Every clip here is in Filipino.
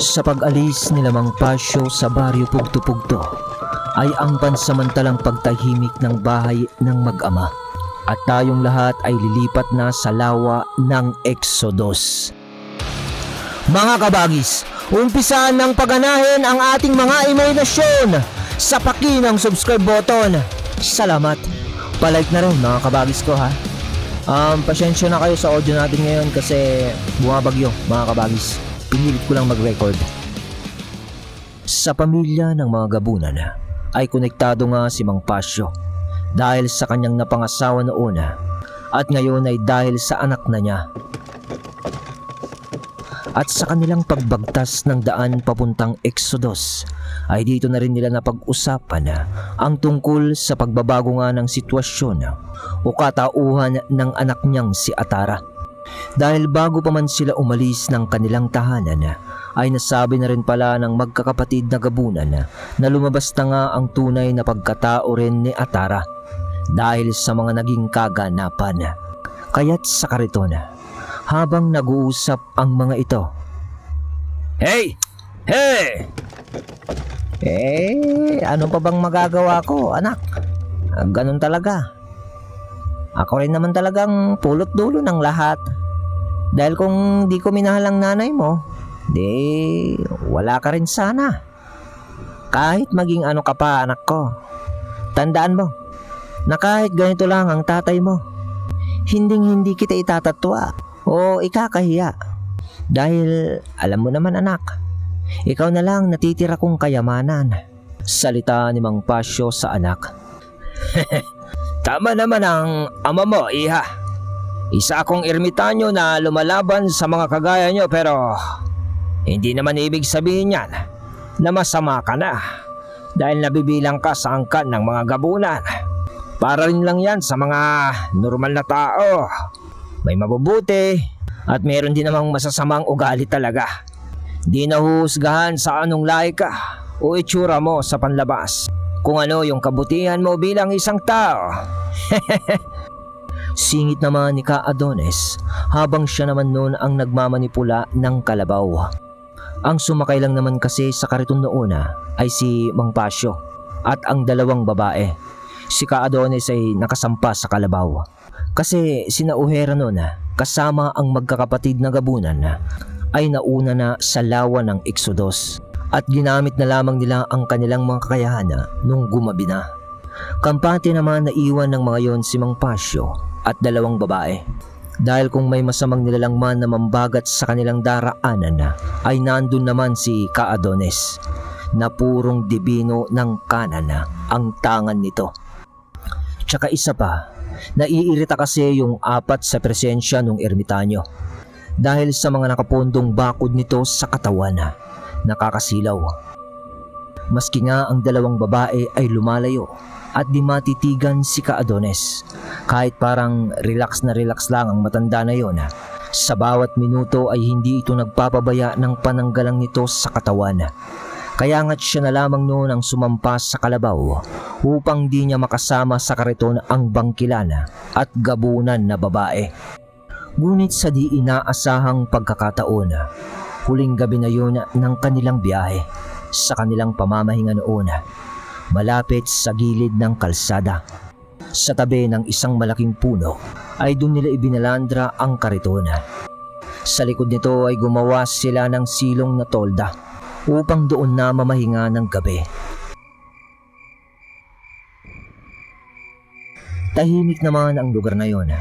Sa pag-alis ni Lamang Pasyo sa baryo Pugto-Pugto ay ang pansamantalang pagtahimik ng bahay ng mag-ama at tayong lahat ay lilipat na sa lawa ng Exodus. Mga kabagis, umpisaan ng paganahin ang ating mga imahinasyon sa paki ng subscribe button. Salamat. Palike na rin mga kabagis ko ha. Um, pasensya na kayo sa audio natin ngayon kasi bumabagyo mga kabagis. Pinilit ko lang mag-record. Sa pamilya ng mga gabunan ay konektado nga si Mang Pasyo dahil sa kanyang napangasawa noon at ngayon ay dahil sa anak na niya. At sa kanilang pagbagtas ng daan papuntang Exodus ay dito na rin nila napag-usapan ang tungkol sa pagbabago nga ng sitwasyon o katauhan ng anak niyang si Atara. Dahil bago pa man sila umalis ng kanilang tahanan ay nasabi na rin pala ng magkakapatid na gabunan na lumabas na nga ang tunay na pagkatao rin ni Atara dahil sa mga naging kaganapan. Kaya't sa kariton, habang nag-uusap ang mga ito. Hey! Hey! Eh, ano pa bang magagawa ko, anak? Ganun talaga. Ako rin naman talagang pulot dulo ng lahat. Dahil kung di ko minahal ang nanay mo, di wala ka rin sana. Kahit maging ano ka pa, anak ko. Tandaan mo, na kahit ganito lang ang tatay mo, hinding hindi kita itatatwa o ikakahiya. Dahil alam mo naman anak, ikaw na lang natitira kong kayamanan. Salita ni Mang Pasyo sa anak. Tama naman ang ama mo, iha. Isa akong ermitanyo na lumalaban sa mga kagaya nyo pero hindi naman ibig sabihin yan na masama ka na dahil nabibilang ka sa angkan ng mga gabunan. Para rin lang yan sa mga normal na tao. May mabubuti at meron din namang masasamang ugali talaga. Di nahuhusgahan sa anong lahi ka o itsura mo sa panlabas. Kung ano yung kabutihan mo bilang isang tao. Singit naman ni Ka Adonis habang siya naman noon ang nagmamanipula ng kalabaw. Ang sumakay lang naman kasi sa kariton noon ah, ay si Mang Pasyo at ang dalawang babae. Si Ka Adonis ay nakasampa sa kalabaw. Kasi sinauhera noon ah, kasama ang magkakapatid na gabunan ah, ay nauna na sa lawa ng Exodus at ginamit na lamang nila ang kanilang mga kakayahan ah, nung gumabi na. Kampante naman na iwan ng mga yon si Mang Pasyo at dalawang babae. Dahil kung may masamang nilalang man na mambagat sa kanilang daraanan na, ay nandun naman si Kaadones na purong dibino ng kanan na ang tangan nito. Tsaka isa pa, naiirita kasi yung apat sa presensya ng ermitanyo dahil sa mga nakapondong bakod nito sa katawan na nakakasilaw. Maski nga ang dalawang babae ay lumalayo at di matitigan si Kaadones. Kahit parang relax na relax lang ang matanda na yon. Sa bawat minuto ay hindi ito nagpapabaya ng pananggalang nito sa katawan. Kaya nga't siya na lamang noon ang sumampas sa kalabaw upang di niya makasama sa kariton ang bangkilana at gabunan na babae. Ngunit sa di inaasahang pagkakataon, huling gabi na yun ng kanilang biyahe sa kanilang pamamahinga noon, malapit sa gilid ng kalsada. Sa tabi ng isang malaking puno ay doon nila ibinalandra ang kariton. Sa likod nito ay gumawa sila ng silong na tolda upang doon na mamahinga ng gabi. Tahimik naman ang lugar na yon.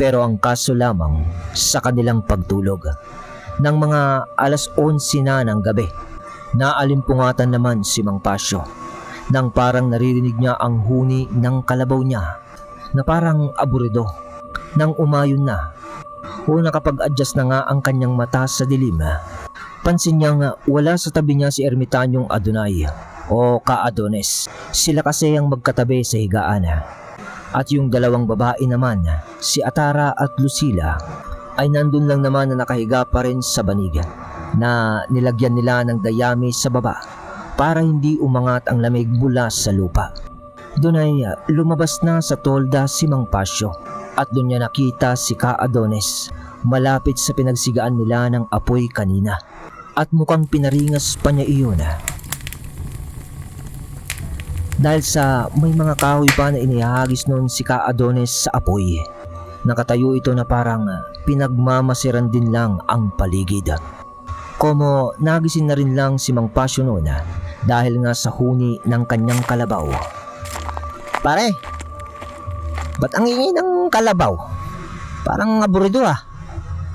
Pero ang kaso lamang sa kanilang pagtulog. Nang mga alas 11 na ng gabi, naalimpungatan naman si Mang Pasyo nang parang naririnig niya ang huni ng kalabaw niya na parang aburido. Nang umayon na o nakapag-adjust na nga ang kanyang mata sa dilim, pansin niya nga wala sa tabi niya si Ermitanyong Adonai o Ka-Adones. Sila kasi ang magkatabi sa higaan. At yung dalawang babae naman, si Atara at Lucila, ay nandun lang naman na nakahiga pa rin sa banig na nilagyan nila ng dayami sa baba para hindi umangat ang lamig mula sa lupa. Doon ay uh, lumabas na sa tolda si Mang Pasyo at doon niya nakita si Ka Adonis malapit sa pinagsigaan nila ng apoy kanina. at mukhang pinaringas pa niya iyon. Dahil sa may mga kahoy pa na inihagis noon si Ka Adonis sa apoy. Nakatayo ito na parang pinagmamasiran din lang ang paligid. Como nagising na rin lang si Mang Pasyo noon dahil nga sa huni ng kanyang kalabaw. Pare, ba't ang ingay ng kalabaw? Parang aburido ah.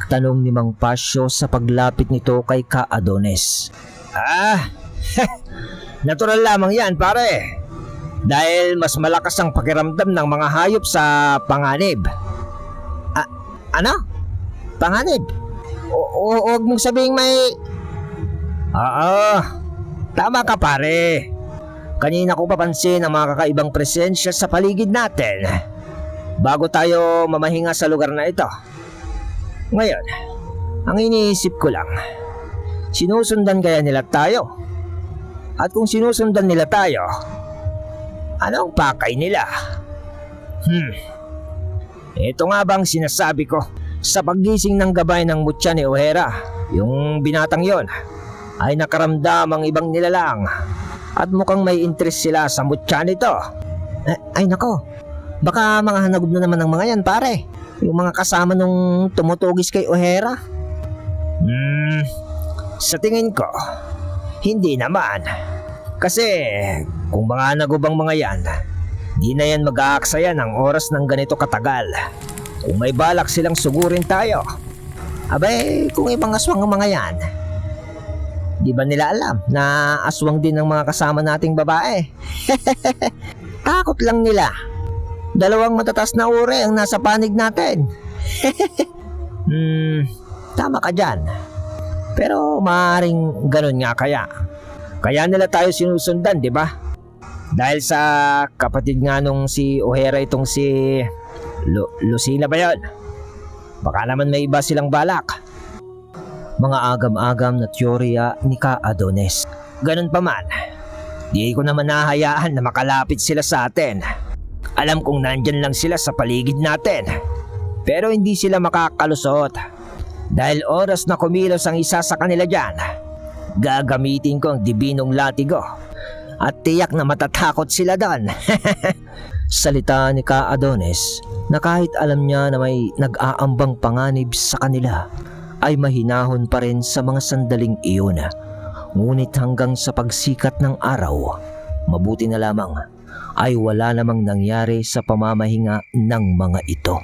Tanong ni Mang Pasyo sa paglapit nito kay Ka Adonis. Ah, natural lamang yan pare. Dahil mas malakas ang pakiramdam ng mga hayop sa panganib. Ah, ano? Panganib? O, o, huwag mong sabing may... Oo, tama ka pare. Kanina ko papansin ang mga kakaibang presensya sa paligid natin. Bago tayo mamahinga sa lugar na ito. Ngayon, ang iniisip ko lang, sinusundan kaya nila tayo? At kung sinusundan nila tayo, anong pakay nila? Hmm, ito nga bang sinasabi ko sa paggising ng gabay ng mutya ni O'Hara, yung binatang yon ay nakaramdam ang ibang nilalang at mukhang may interest sila sa mutya nito. Eh, ay nako, baka mga hanagub na naman ng mga yan pare. Yung mga kasama nung tumutugis kay O'Hara. Hmm, sa tingin ko, hindi naman. Kasi kung mga nagubang mga yan, di na yan mag-aaksaya ng oras ng ganito katagal. Kung may balak silang sugurin tayo. Abay, kung ibang aswang ang mga yan, di ba nila alam na aswang din ng mga kasama nating babae? Takot lang nila. Dalawang matatas na uri ang nasa panig natin. hmm, tama ka dyan. Pero maaaring ganun nga kaya. Kaya nila tayo sinusundan, di ba? Dahil sa kapatid nga nung si O'Hara itong si Lu- Lucina ba yun? Baka naman may iba silang balak. Mga agam-agam na teorya ni Ka Adonis. Ganun pa man, di ko naman nahayaan na makalapit sila sa atin. Alam kong nandyan lang sila sa paligid natin. Pero hindi sila makakalusot. Dahil oras na kumilos ang isa sa kanila dyan, gagamitin ko ang dibinong latigo. At tiyak na matatakot sila doon. Salita ni Ka Adonis na kahit alam niya na may nag-aambang panganib sa kanila ay mahinahon pa rin sa mga sandaling iyon. Ngunit hanggang sa pagsikat ng araw, mabuti na lamang ay wala namang nangyari sa pamamahinga ng mga ito.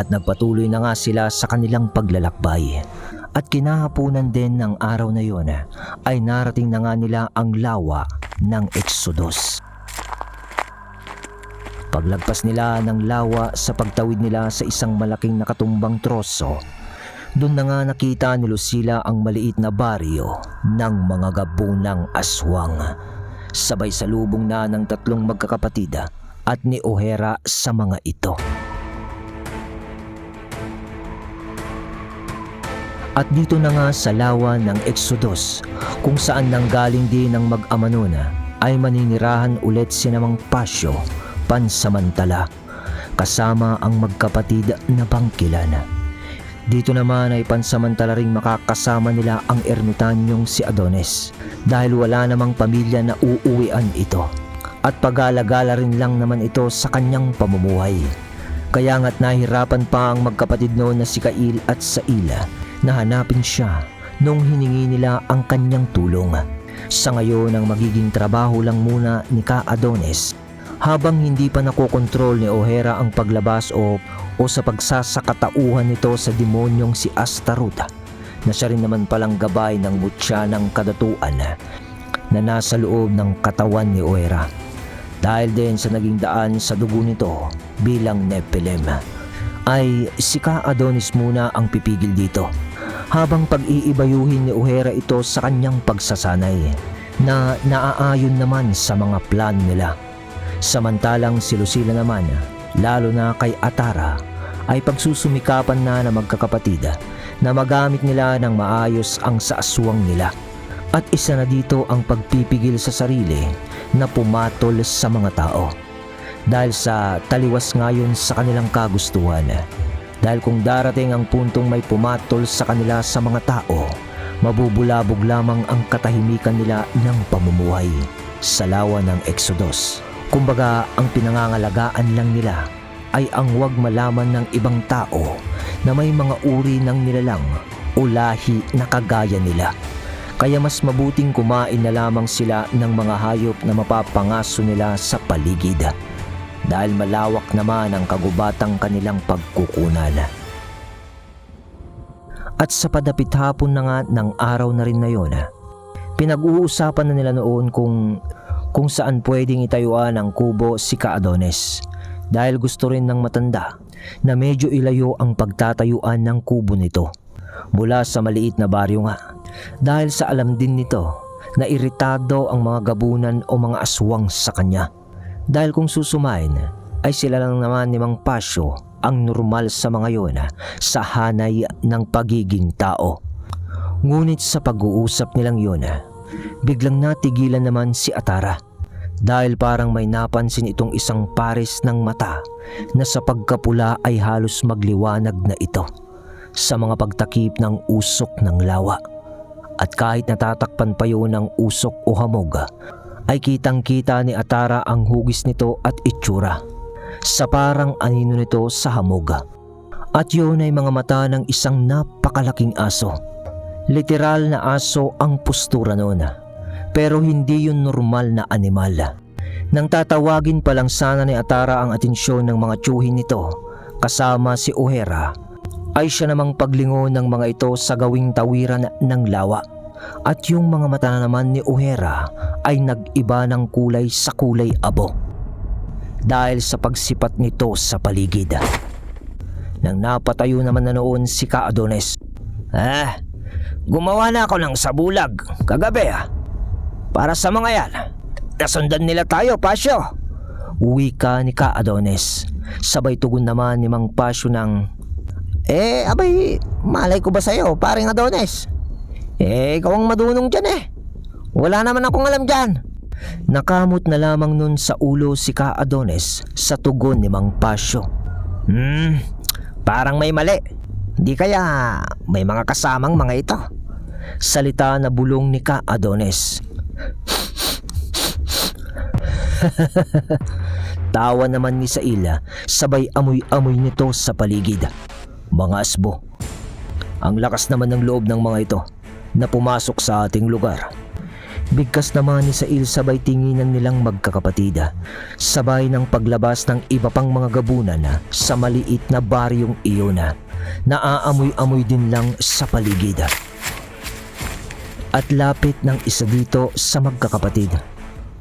At nagpatuloy na nga sila sa kanilang paglalakbay. At kinahapunan din ng araw na yon ay narating na nga nila ang lawa ng Exodus. Paglagpas nila ng lawa sa pagtawid nila sa isang malaking nakatumbang troso, doon na nga nakita ni Lucila ang maliit na baryo ng mga gabunang aswang. Sabay salubong na ng tatlong magkakapatid at ni O'Hara sa mga ito. At dito na nga sa lawa ng Exodus, kung saan nanggaling din ng mag-ama ay maninirahan ulit si namang Pasyo, pansamantala, kasama ang magkapatid na bangkilan. Dito naman ay pansamantala ring makakasama nila ang ermitanyong si Adonis dahil wala namang pamilya na uuwian ito at pagala-gala rin lang naman ito sa kanyang pamumuhay. Kaya nga't nahirapan pa ang magkapatid noon na si Kail at Saila na hanapin siya nung hiningi nila ang kanyang tulong. Sa ngayon ang magiging trabaho lang muna ni Ka Adonis habang hindi pa nakokontrol ni O'Hara ang paglabas o, o sa pagsasakatauhan nito sa demonyong si Astaroth na siya rin naman palang gabay ng mutya ng kadatuan na nasa loob ng katawan ni O'Hara dahil din sa naging daan sa dugo nito bilang Nephilim ay si Ka Adonis muna ang pipigil dito habang pag-iibayuhin ni O'Hara ito sa kanyang pagsasanay na naaayon naman sa mga plan nila. Samantalang si Lucila naman, lalo na kay Atara, ay pagsusumikapan na ng magkakapatid na magamit nila ng maayos ang saaswang nila. At isa na dito ang pagpipigil sa sarili na pumatol sa mga tao. dahil sa taliwas ngayon sa kanilang kagustuhan. Dahil kung darating ang puntong may pumatol sa kanila sa mga tao, mabubulabog lamang ang katahimikan nila ng pamumuhay sa lawa ng Exodus. Kumbaga, ang pinangangalagaan lang nila ay ang huwag malaman ng ibang tao na may mga uri ng nilalang o lahi na kagaya nila. Kaya mas mabuting kumain na lamang sila ng mga hayop na mapapangaso nila sa paligid. Dahil malawak naman ang kagubatang kanilang pagkukunan. At sa padapit hapon na nga ng araw na rin na yun, pinag-uusapan na nila noon kung kung saan pwedeng itayuan ang kubo si Kaadones dahil gusto rin ng matanda na medyo ilayo ang pagtatayuan ng kubo nito. Mula sa maliit na baryo nga dahil sa alam din nito na iritado ang mga gabunan o mga aswang sa kanya. Dahil kung susumain ay sila lang naman ni Mang Pasyo ang normal sa mga yon sa hanay ng pagiging tao. Ngunit sa pag-uusap nilang yun, biglang natigilan naman si Atara dahil parang may napansin itong isang pares ng mata na sa pagkapula ay halos magliwanag na ito sa mga pagtakip ng usok ng lawa. At kahit natatakpan pa yun ng usok o hamog, ay kitang kita ni Atara ang hugis nito at itsura sa parang anino nito sa hamog. At yun ay mga mata ng isang napakalaking aso. Literal na aso ang postura noon. Pero hindi yun normal na animal. Nang tatawagin pa lang sana ni Atara ang atensyon ng mga tsuhin nito kasama si O'Hara ay siya namang paglingon ng mga ito sa gawing tawiran ng lawa. At yung mga mata naman ni O'Hara ay nag-iba ng kulay sa kulay abo dahil sa pagsipat nito sa paligid. Nang napatayo naman na noon si Ka Adonis. Ah, gumawa na ako ng sabulag kagabi ah. Para sa mga yan. Nasundan nila tayo, Pasyo. Uwi ka ni Ka Adonis. Sabay tugon naman ni Mang Pasyo ng Eh, abay, malay ko ba sa'yo, paring Adonis? Eh, ikaw ang madunong dyan eh. Wala naman akong alam dyan. Nakamot na lamang nun sa ulo si Ka Adonis sa tugon ni Mang Pasyo. Hmm, parang may mali. Di kaya may mga kasamang mga ito. Salita na bulong ni Ka Adonis. Tawa naman ni Saila sabay amoy-amoy nito sa paligid. Mga asbo. Ang lakas naman ng loob ng mga ito na pumasok sa ating lugar. Bigkas naman ni Sail sabay tinginan nilang magkakapatid. Sabay ng paglabas ng iba pang mga gabunan sa maliit na baryong iyon na naaamoy-amoy din lang sa paligid. At lapit ng isa dito sa magkakapatid.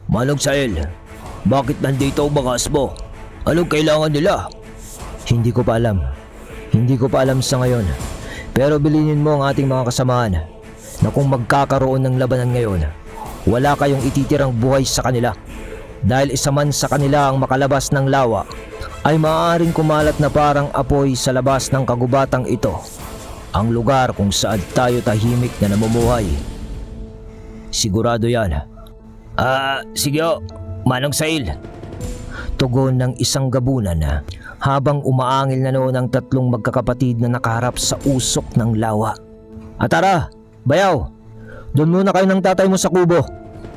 Manong Sail, bakit nandito ang mga asbo? Anong kailangan nila? Hindi ko pa alam. Hindi ko pa alam sa ngayon. Pero bilinin mo ang ating mga kasamaan na kung magkakaroon ng labanan ngayon, wala kayong ititirang buhay sa kanila. Dahil isa man sa kanila ang makalabas ng lawa, ay maaaring kumalat na parang apoy sa labas ng kagubatang ito. Ang lugar kung saan tayo tahimik na namumuhay. Sigurado yan. Ah, sige o. Manong Sail. Tugon ng isang gabunan na habang umaangil na noon ang tatlong magkakapatid na nakaharap sa usok ng lawa. Atara, bayaw, doon muna kayo ng tatay mo sa kubo.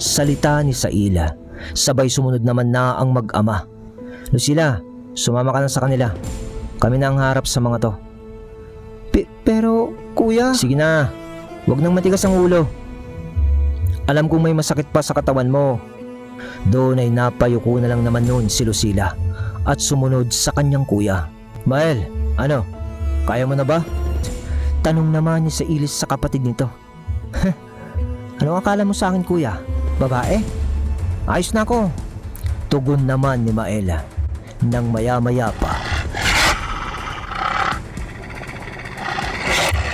Salita ni Saila. Sabay sumunod naman na ang mag-ama. Lucila, sumama ka na sa kanila. Kami na ang harap sa mga to. Pe- pero, kuya... Sige na, huwag nang matigas ang ulo. Alam kong may masakit pa sa katawan mo. Doon ay napayuko na lang naman noon si Lucila at sumunod sa kanyang kuya. Mael, ano? Kaya mo na ba? Tanong naman niya sa ilis sa kapatid nito. ano akala mo sa akin kuya? Babae? Ayos na ako. Tugon naman ni Maela nang maya-maya pa.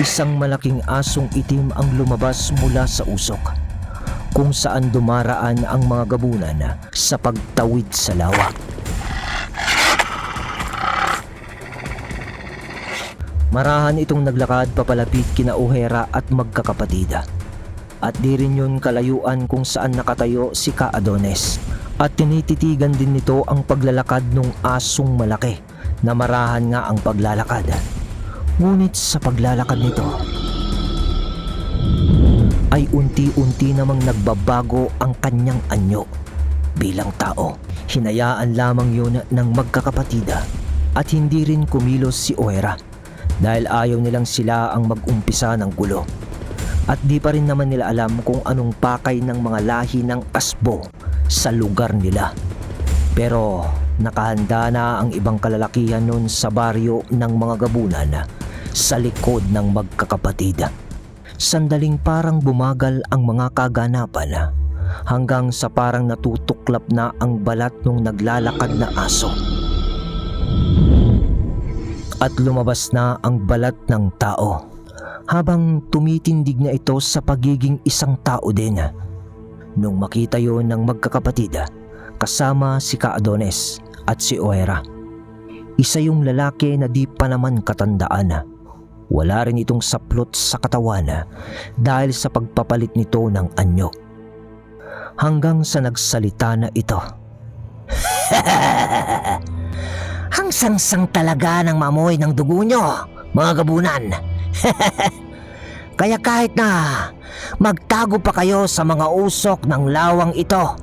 Isang malaking asong itim ang lumabas mula sa usok kung saan dumaraan ang mga gabunan sa pagtawid sa lawa. Marahan itong naglakad papalapit kina Ohera at magkakapatid. At di rin yun kalayuan kung saan nakatayo si Ka Adones At tinititigan din nito ang paglalakad ng asong malaki na marahan nga ang paglalakad. Ngunit sa paglalakad nito ay unti-unti namang nagbabago ang kanyang anyo bilang tao. Hinayaan lamang yun ng magkakapatida at hindi rin kumilos si Oera dahil ayaw nilang sila ang mag-umpisa ng gulo. At di pa rin naman nila alam kung anong pakay ng mga lahi ng asbo sa lugar nila. Pero nakahanda na ang ibang kalalakihan noon sa baryo ng mga gabunan sa likod ng magkakapatid. Sandaling parang bumagal ang mga kaganapan hanggang sa parang natutuklap na ang balat ng naglalakad na aso. At lumabas na ang balat ng tao habang tumitindig na ito sa pagiging isang tao din. Nung makita yon ng magkakapatid kasama si Kaadones at si Oera. Isa yung lalaki na di pa naman katandaan. Wala rin itong saplot sa katawan dahil sa pagpapalit nito ng anyo. Hanggang sa nagsalita na ito. Ang sangsang talaga ng mamoy ng dugo nyo, mga gabunan. Kaya kahit na magtago pa kayo sa mga usok ng lawang ito,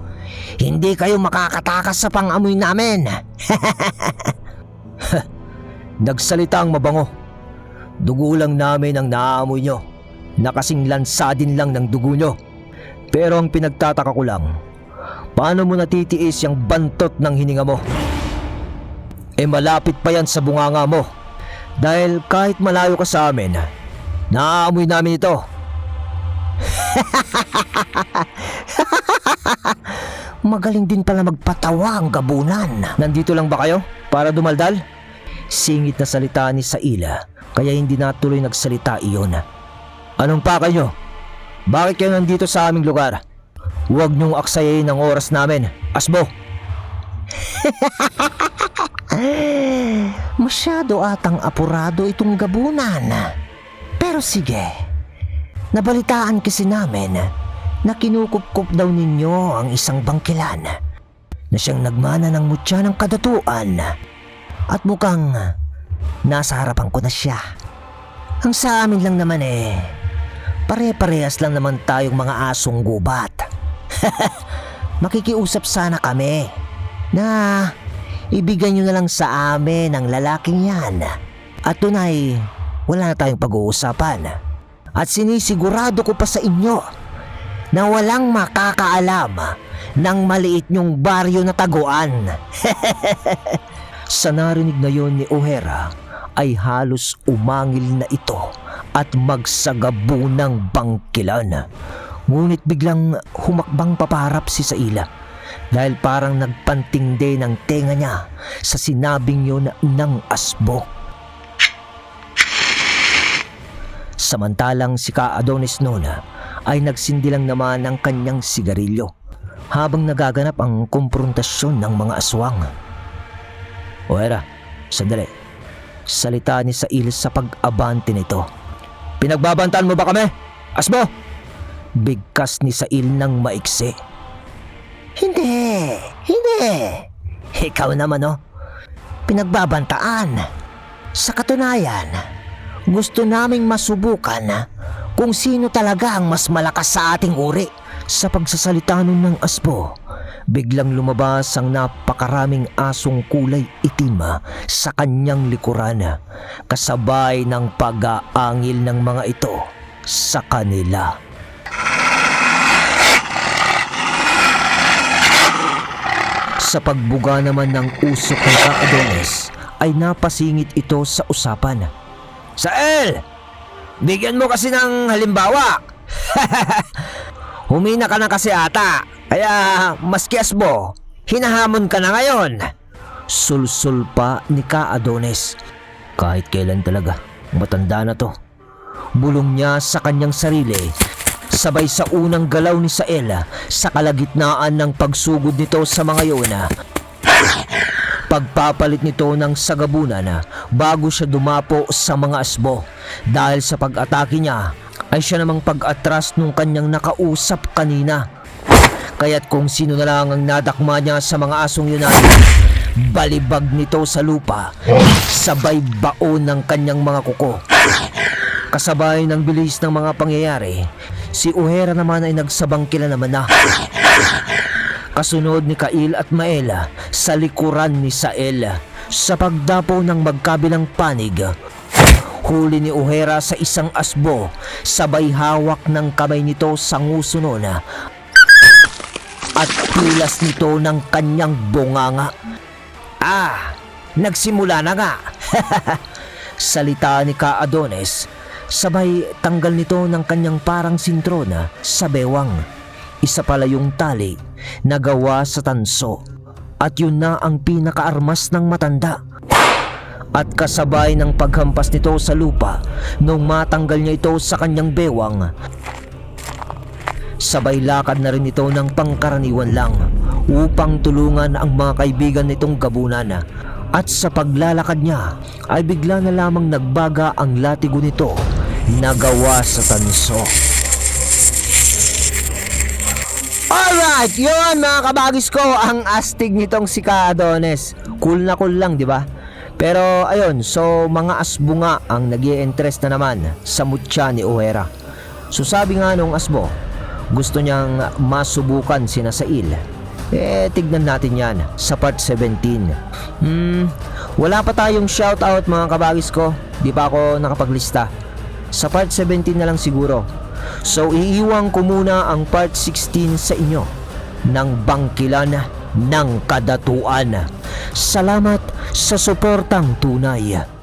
hindi kayo makakatakas sa pangamoy namin. Nagsalita ang mabango. Dugo lang namin ang naaamoy nyo. Nakasing lansa din lang ng dugo nyo. Pero ang pinagtataka ko lang, paano mo natitiis yung bantot ng hininga mo? Eh malapit pa yan sa bunganga mo. Dahil kahit malayo ka sa amin, naaamoy namin ito. Magaling din pala magpatawa ang gabunan. Nandito lang ba kayo? Para dumaldal? Singit na salita ni Saila, kaya hindi natuloy nagsalita iyon. Anong pa kayo? Bakit kayo nandito sa aming lugar? Huwag niyong aksayayin ang oras namin. Asbo! Masyado atang apurado itong gabunan. Pero sige, nabalitaan kasi namin na kinukupkup daw ninyo ang isang bangkilan na siyang nagmana ng mutya ng kadatuan at mukhang nasa harapan ko na siya. Ang sa amin lang naman eh, pare-parehas lang naman tayong mga asong gubat. Makikiusap sana kami na ibigay nyo na lang sa amin ang lalaking yan. At tunay, wala na tayong pag-uusapan. At sinisigurado ko pa sa inyo na walang makakaalam ng maliit nyong baryo na taguan. sa narinig na yon ni O'Hara ay halos umangil na ito at magsagabunang bangkilan. Ngunit biglang humakbang paparap si Saila dahil parang nagpanting din ang tenga niya sa sinabing yun ng asbo. Samantalang si Ka Adonis Nona ay nagsindi lang naman ng kanyang sigarilyo habang nagaganap ang komprontasyon ng mga aswang. O era, sandali. Salita ni Sail sa pag-abante nito. Pinagbabantaan mo ba kami? Asbo! Bigkas ni Sail ng maiksi. Hindi, hindi. Ikaw naman oh. Pinagbabantaan. Sa katunayan, gusto naming masubukan kung sino talaga ang mas malakas sa ating uri. Sa pagsasalita nun ng asbo, biglang lumabas ang napakaraming asong kulay itim sa kanyang likuran, kasabay ng pag-aangil ng mga ito sa kanila. Sa pagbuga naman ng usok ng Adonis, ay napasingit ito sa usapan. Sael! Bigyan mo kasi ng halimbawa. Humina ka na kasi ata. Kaya maski asbo, hinahamon ka na ngayon. Sulsul pa ni Ka Adonis. Kahit kailan talaga, matanda na to. Bulong niya sa kanyang sarili sabay sa unang galaw ni Saela sa kalagitnaan ng pagsugod nito sa mga yun pagpapalit nito ng sagabunan bago siya dumapo sa mga asbo. Dahil sa pag-atake niya ay siya namang pag-atras nung kanyang nakausap kanina. Kaya't kung sino na lang ang nadakma niya sa mga asong yun ay balibag nito sa lupa, sabay baon ng kanyang mga kuko. Kasabay ng bilis ng mga pangyayari, si Uhera naman ay nagsabangkila naman na. Kasunod ni Kail at Maela sa likuran ni Sael sa pagdapo ng magkabilang panig. Huli ni Uhera sa isang asbo, sabay hawak ng kamay nito sa nguso nun at pilas nito ng kanyang bunganga. Ah, nagsimula na nga. Salita ni Ka Adonis, sabay tanggal nito ng kanyang parang sintrona sa bewang. Isa pala yung tali na gawa sa tanso. At yun na ang pinakaarmas ng matanda. At kasabay ng paghampas nito sa lupa nung matanggal niya ito sa kanyang bewang, Sabay lakad na rin ito ng pangkaraniwan lang upang tulungan ang mga kaibigan nitong gabunan. At sa paglalakad niya ay bigla na lamang nagbaga ang latigo nito na gawa sa tanso. Alright, yun mga kabagis ko, ang astig nitong si Ka Adones. Cool na cool lang, di ba? Pero ayun, so mga asbo nga ang nag interest na naman sa mutya ni O'Hara. So sabi nga nung asbo, gusto niyang masubukan sina Sail. Eh, tignan natin yan sa part 17. Hmm, wala pa tayong shoutout mga kabagis ko. Di pa ako nakapaglista. Sa part 17 na lang siguro. So, iiwang ko muna ang part 16 sa inyo ng bangkilan ng kadatuan. Salamat sa suportang tunay.